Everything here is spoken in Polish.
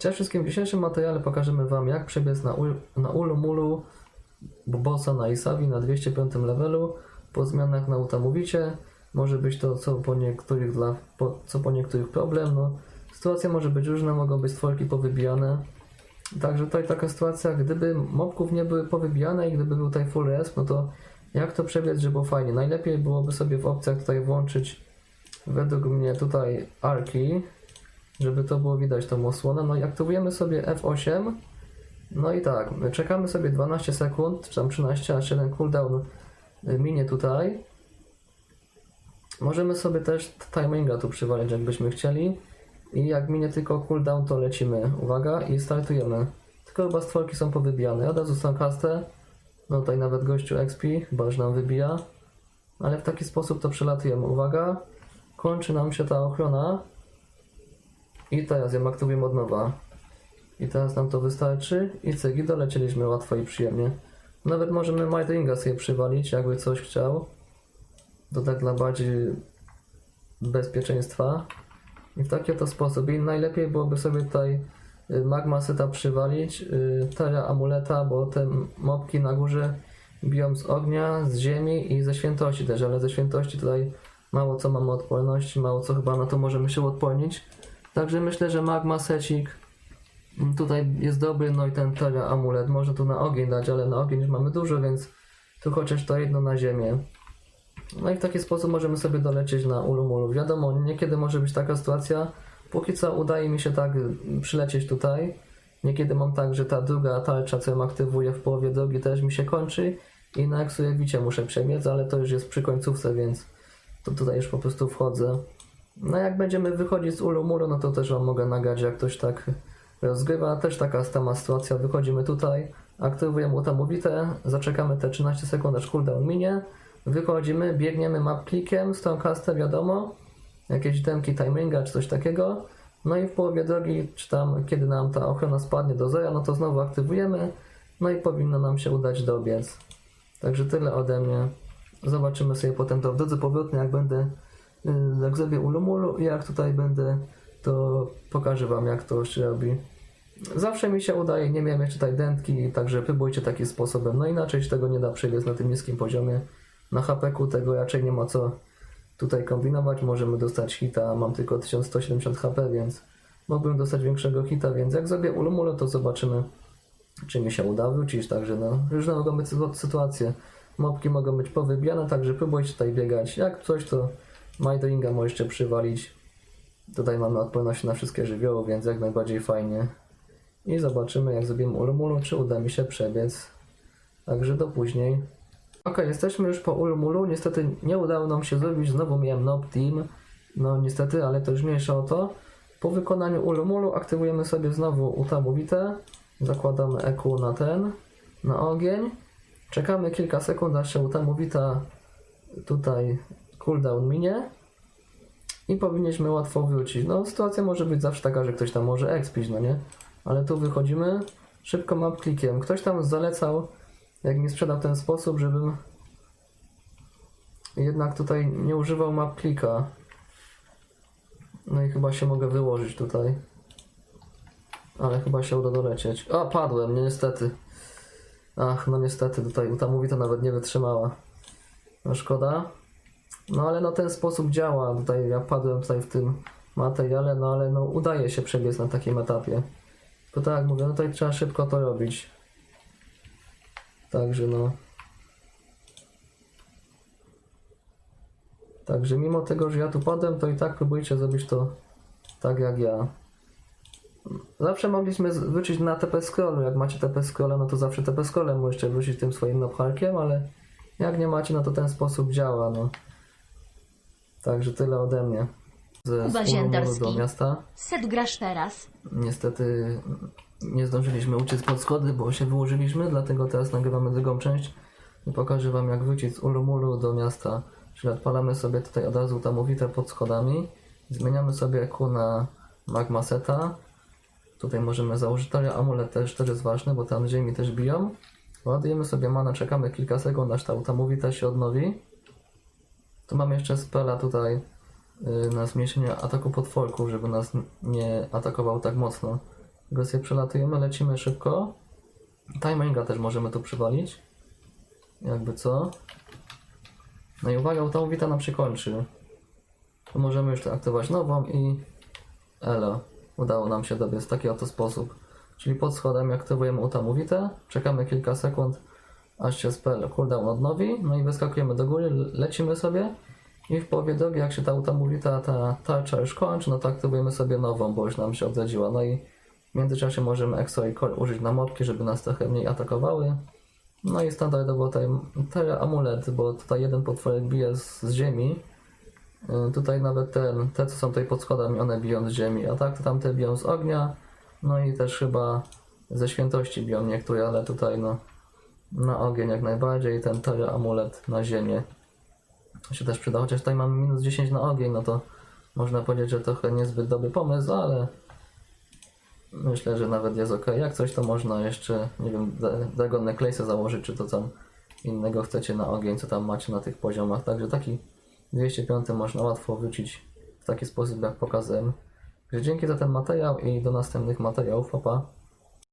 Cześć wszystkim, w dzisiejszym materiale pokażemy Wam jak przebiec na, ul, na Ulu Mulu bossa na Isawi na 205 levelu po zmianach na Utamowicie. Może być to co po niektórych dla, po, co po niektórych problem. No, sytuacja może być różna, mogą być stworki powybijane. Także tutaj taka sytuacja, gdyby mobków nie były powybijane i gdyby był tutaj full resp, no to jak to przebiec, żeby było fajnie? Najlepiej byłoby sobie w opcjach tutaj włączyć według mnie tutaj arki, żeby to było widać tą osłonę. No i aktywujemy sobie F8. No i tak, czekamy sobie 12 sekund, czy tam 13, aż jeden cooldown y, minie tutaj. Możemy sobie też timinga tu przywalić, jakbyśmy chcieli. I jak minie tylko cooldown, to lecimy. Uwaga i startujemy. Tylko chyba stworki są powybijane. Od razu są kastę. No tutaj nawet gościu XP, chyba że nam wybija. Ale w taki sposób to przelatujemy. Uwaga, kończy nam się ta ochrona. I teraz ją aktywujemy od nowa. I teraz nam to wystarczy. I cyk, i dolecieliśmy łatwo i przyjemnie. Nawet możemy Mydringa sobie przywalić, jakby coś chciał. To tak dla bardziej bezpieczeństwa. I w taki oto sposób. I najlepiej byłoby sobie tutaj y, magma seta przywalić, y, Terra amuleta, bo te mopki na górze biją z ognia, z ziemi i ze świętości też, ale ze świętości tutaj mało co mamy odporności, mało co chyba na to możemy się odpornić. Także myślę, że magma secik tutaj jest dobry, no i ten Terra amulet można tu na ogień dać, ale na ogień już mamy dużo, więc tu chociaż to jedno na ziemię. No i w taki sposób możemy sobie dolecieć na Ulumulu. Wiadomo, niekiedy może być taka sytuacja, póki co udaje mi się tak przylecieć tutaj. Niekiedy mam tak, że ta druga tarcza, co ją aktywuję w połowie drogi też mi się kończy i na Eksujewicie muszę przebiec, ale to już jest przy końcówce, więc to tutaj już po prostu wchodzę. No jak będziemy wychodzić z Ulumulu, no to też Wam mogę nagrać, jak ktoś tak rozgrywa. Też taka sama sytuacja, wychodzimy tutaj, aktywujemy utamowite, zaczekamy te 13 sekund, aż cooldown minie, wychodzimy, biegniemy map klikiem, kastę wiadomo, jakieś demki timinga czy coś takiego. No i w połowie drogi, czy tam kiedy nam ta ochrona spadnie do zera, no to znowu aktywujemy, no i powinno nam się udać dobiec. Także tyle ode mnie. Zobaczymy sobie potem to w drodze powrotnej, jak będę, y, jak zrobię ulumulu jak tutaj będę, to pokażę Wam, jak to się robi. Zawsze mi się udaje, nie miałem jeszcze tutaj dętki, także próbujcie takim sposobem. No inaczej się tego nie da przebiec na tym niskim poziomie. Na HP-ku tego raczej nie ma co tutaj kombinować. Możemy dostać hita, mam tylko 1170 HP, więc mógłbym dostać większego hita, więc jak zrobię ulumulu, to zobaczymy, czy mi się uda wrócić. Także no, różne mogą być sytu- sytuacje. Mopki mogą być powybijane, także próbujcie tutaj biegać. Jak coś, to Mydringa możecie przywalić. Tutaj mamy odporność na wszystkie żywioły, więc jak najbardziej fajnie. I zobaczymy, jak zrobimy ulumulu, czy uda mi się przebiec. Także do później. Ok, jesteśmy już po ulumulu. Niestety nie udało nam się zrobić. Znowu miałem Nob Team. No niestety, ale to już mniejsza o to. Po wykonaniu ulumulu aktywujemy sobie znowu utamowite. Zakładamy EQ na ten, na ogień. Czekamy kilka sekund, aż się utamowita tutaj cooldown minie. I powinniśmy łatwo wrócić. No sytuacja może być zawsze taka, że ktoś tam może expić, no nie? Ale tu wychodzimy szybko map klikiem. Ktoś tam zalecał, jak mi sprzedał w ten sposób, żebym jednak tutaj nie używał map klika. No i chyba się mogę wyłożyć tutaj. Ale chyba się uda dolecieć. A, padłem, nie, niestety. Ach, no niestety, tutaj ta mówi to nawet nie wytrzymała. No szkoda. No ale no ten sposób działa. Tutaj ja padłem tutaj w tym materiale, no ale no udaje się przebiec na takim etapie. Tylko tak jak mówię, no tutaj trzeba szybko to robić. Także no. Także mimo tego, że ja tu padłem, to i tak próbujcie zrobić to tak jak ja. Zawsze mogliśmy wrócić na TP scrollu. Jak macie TP scrolla, no to zawsze TP scrollem możecie wrócić tym swoim nopharkiem, ale jak nie macie, no to ten sposób działa, no. Także tyle ode mnie. Ze Kuba Ziętarski. do miasta. Set grasz teraz. Niestety nie zdążyliśmy uciec pod schody, bo się wyłożyliśmy, dlatego teraz nagrywamy drugą część i pokażę Wam jak wrócić z Ulumulu do miasta. Czyli odpalamy sobie tutaj od razu tamowite pod schodami, zmieniamy sobie EQ na Magma Seta. Tutaj możemy założyć talię amulet też, też jest ważny, bo tam ziemi też biją. Ładujemy sobie manę, czekamy kilka sekund, aż ta utamowita się odnowi. Tu mamy jeszcze spela tutaj y, na zmniejszenie ataku potworków, żeby nas nie atakował tak mocno. Go sobie przelatujemy, lecimy szybko. Timinga też możemy tu przywalić. Jakby co. No i uwaga, bo ta mówita nam się kończy. To możemy już tu aktywować nową i elo. Udało nam się dobiec w taki oto sposób. Czyli pod schodem aktywujemy utamowite, czekamy kilka sekund, aż się spell cooldown odnowi, no i wyskakujemy do góry, le- lecimy sobie i w połowie drogi, jak się ta utamowita, ta tarcza już kończy, no to aktywujemy sobie nową, bo już nam się odrodziła. No i w międzyczasie możemy Exo i Core użyć na mopki, żeby nas trochę mniej atakowały. No i standardowo tutaj Terra Amulet, bo tutaj jeden potworek bije z, z ziemi. Y, Tutaj nawet ten, te co są tutaj pod schodami, one biją z ziemi, a tak to tamte biją z ognia. No i też chyba ze świętości biją niektóre, ale tutaj no na ogień jak najbardziej, ten Terra Amulet na ziemię się też przyda, chociaż tutaj mamy minus 10 na ogień, no to można powiedzieć, że trochę niezbyt dobry pomysł, ale myślę, że nawet jest ok. Jak coś to można jeszcze, nie wiem, Dragon Necklace założyć, czy to tam innego chcecie na ogień, co tam macie na tych poziomach, także taki 205 można łatwo wrócić w taki sposób, jak pokazałem. Dzięki za ten materiał i do następnych materiałów, papa.